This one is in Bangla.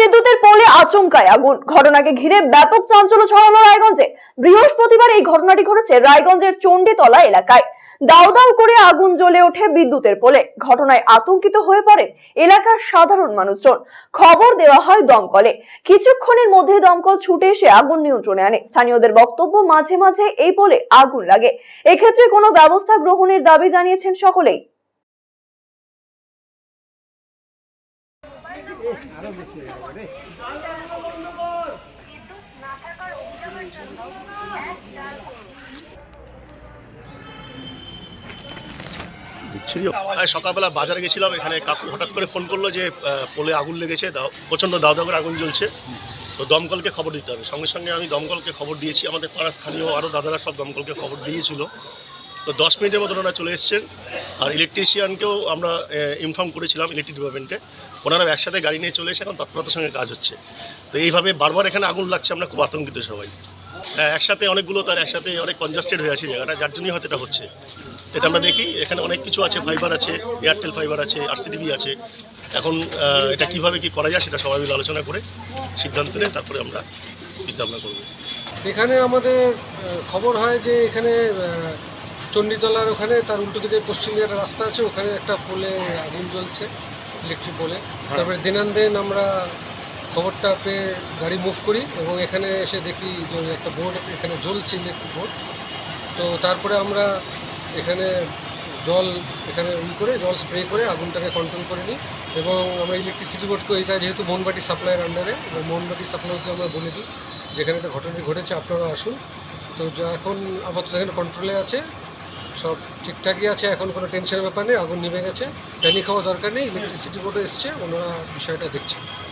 বিদ্যুতের পোলে আচমকায় আগুন। ঘটনাকে ঘিরে ব্যাপক চাঞ্চল্য ছড়ানো রায়গঞ্জে। বৃহস্পতিবার এই ঘটনাটি ঘটেছে রায়গঞ্জের চণ্ডীতলা এলাকায়। করে আগুন জ্বলে ওঠে বিদ্যুতের পোলে। ঘটনায় আতঙ্কিত হয়ে পড়ে এলাকার সাধারণ মানুষজন। খবর দেওয়া হয় দমকলে। কিছুক্ষণের মধ্যে দমকল ছুটে এসে আগুন নিয়ন্ত্রণে আনে। স্থানীয়দের বক্তব্য মাঝে মাঝে এই পোলে আগুন লাগে। এক্ষেত্রে কোনো ব্যবস্থা গ্রহণের দাবি জানিয়েছেন সকলেই। সকালবেলা বাজারে গেছিলাম, এখানে কাকু হঠাৎ করে ফোন করল যে পোলে আগুন লেগেছে প্রচণ্ড দাও দাও করে আগুন জ্বলছে। তো দমকলকে খবর দিতে হবে। সঙ্গে সঙ্গে আমি দমকলকে খবর দিয়েছি। আমাদের পাড়ার স্থানীয় আরও দাদারা সব দমকলকে খবর দিয়েছিল। তো দশ মিনিটের মতন ওনারা চলে এসছেন। আর ইলেকট্রিশিয়ানকেও আমরা ইনফর্ম করেছিলাম ইলেকট্রিক ডিপার্টমেন্টে ওনারা একসাথে গাড়ি নিয়ে চলে এসে এখন তৎপরতার সঙ্গে কাজ হচ্ছে। তো এইভাবে বারবার এখানে আগুন লাগছে, আমরা খুব আতঙ্কিত সবাই। হ্যাঁ একসাথে অনেকগুলো তার একসাথে অনেক কনজাস্টেড হয়ে আছে জায়গাটা, যার জন্যই হয়তো এটা হচ্ছে। এটা আমরা দেখি, এখানে অনেক কিছু আছে ফাইবার আছে এয়ারটেল ফাইবার আছে আরসিটিভি আছে। এখন এটা কীভাবে কি করা যায় সেটা সবাই মিলে আলোচনা করে সিদ্ধান্ত নিয়ে তারপরে আমরা চিন্তা ভাবনা করব। এখানে আমাদের খবর হয় যে এখানে চণ্ডীতলার ওখানে তার উল্টো দিকে পশ্চিম দিকে রাস্তা আছে ওখানে একটা পোলে আগুন জ্বলছে ইলেকট্রিক পোলে। তারপরে দিনান দিন আমরা খবরটা পেয়ে গাড়ি মুভ করি এবং এখানে এসে দেখি যে একটা বোর্ড এখানে জ্বলছে ইলেকট্রিক বোর্ড তো তারপরে আমরা এখানে জল এখানে ই করে জল স্প্রে করে আগুনটাকে কন্ট্রোল করে নিই এবং আমরা ইলেকট্রিসিটি বোর্ডকে এটা যেহেতু মোহনবাটি সাপ্লাইয়ের আন্ডারে এবং মোহনবাটি সাপ্লাইকে আমরা বলে দিই। যেখানে একটা ঘটনাটি ঘটেছে আপনারা আসুন। তো যা এখন আপাতত এখানে কন্ট্রোলে আছে। সব ঠিকঠাকই আছে, এখন কোনো টেনশনের ব্যাপার নেই, আগুন নেমে গেছে। প্যানিক হওয়া দরকার নেই ইলেকট্রিসিটি বোর্ডও এসছে, ওনারা বিষয়টা দেখছে